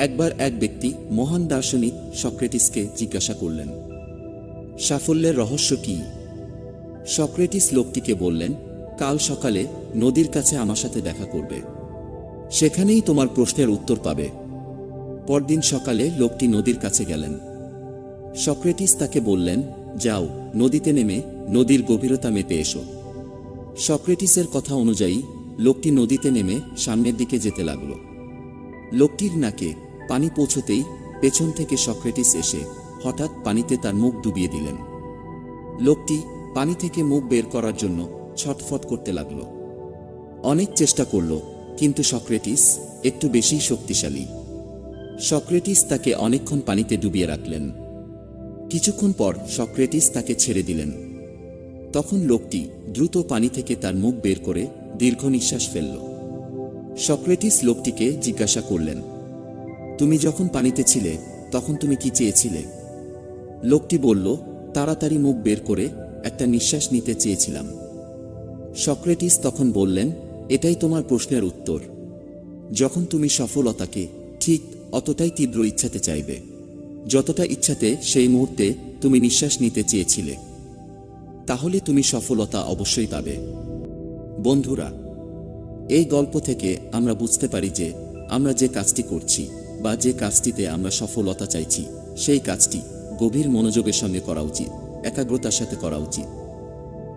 একবার এক ব্যক্তি মহান দার্শনিক সক্রেটিসকে জিজ্ঞাসা করলেন, সাফল্যের রহস্য কি? সক্রেটিস লোকটিকে বললেন, কাল সকালে নদীর কাছে আমার সাথে দেখা করবে। সেখানেই তোমার প্রশ্নের উত্তর পাবে। পরদিন সকালে লোকটি নদীর কাছে গেলেন। সক্রেটিস তাকে বললেন, যাও, নদীতে নেমে নদীর গভীরতা মেপে এসো। সক্রেটিসের কথা অনুযায়ী লোকটি নদীতে নেমে সামনের দিকে যেতে লাগল। লোকটির নাকে পানি পৌঁছতেই পেছন থেকে সক্রেটিস এসে হঠাৎ পানিতে তার মুখ ডুবিয়ে দিলেন। লোকটি পানি থেকে মুখ বের করার জন্য ছটফট করতে লাগল। অনেক চেষ্টা করল, কিন্তু সক্রেটিস একটু বেশি শক্তিশালী। সক্রেটিস তাকে অনেকক্ষণ পানিতে ডুবিয়ে রাখলেন। কিছুক্ষণ পর সক্রেটিস তাকে ছেড়ে দিলেন। তখন লোকটি দ্রুত পানি থেকে তার মুখ বের করে দীর্ঘ নিঃশ্বাস ফেলল। সক্রেটিস লোকটিকে জিজ্ঞাসা করলেন তুমি যখন পানিতে ছিলে, তখন তুমি কি চেয়েছিলে? লোকটি বলল, তাড়াতাড়ি মুখ বের করে একটা নিঃশ্বাস নিতে চেয়েছিলাম। সক্রেটিস তখন বললেন, এটাই তোমার প্রশ্নের উত্তর। যখন তুমি সফলতাকে ঠিক অতটাই তীব্র ইচ্ছাতে চাইবে, যতটা ইচ্ছাতে সেই মুহূর্তে তুমি নিঃশ্বাস নিতে চেয়েছিলে, তাহলে তুমি সফলতা অবশ্যই পাবে। বন্ধুরা, এই গল্প থেকে আমরা বুঝতে পারি যে আমরা যে কাজটি করছি বা যে কাজটিতে আমরা সফলতা চাইছি, সেই কাজটি গভীর মনোযোগের সঙ্গে করা উচিত, একাগ্রতার সাথে করা উচিত।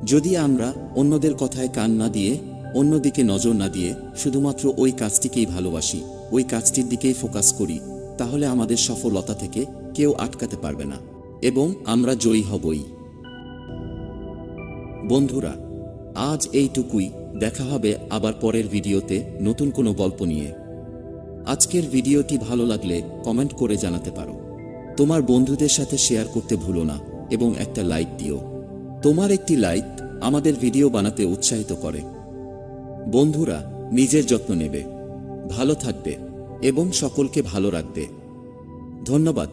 যদি আমরা অন্যদের কথায় কান না দিয়ে, অন্যদিকে নজর না দিয়ে শুধুমাত্র ওই কাজটিকেই ভালোবাসি, ওই কাজটির দিকেই ফোকাস করি, তাহলে আমাদের সফলতা থেকে কেউ আটকাতে পারবে না এবং আমরা জয়ী হবই। বন্ধুরা, আজ এইটুকুই। দেখা হবে আবার পরের ভিডিওতে নতুন কোনো গল্প নিয়ে। আজকের ভিডিওটি ভালো লাগলে কমেন্ট করে জানাতে পারো। তোমার বন্ধুদের সাথে শেয়ার করতে ভুলো না এবং একটা লাইক দিও। তোমার একটি লাইক আমাদের ভিডিও বানাতে উৎসাহিত করে। বন্ধুরা, নিজের যত্ন নেবে। ভালো থাকবে এবং সকলকে ভালো রাখবে। ধন্যবাদ।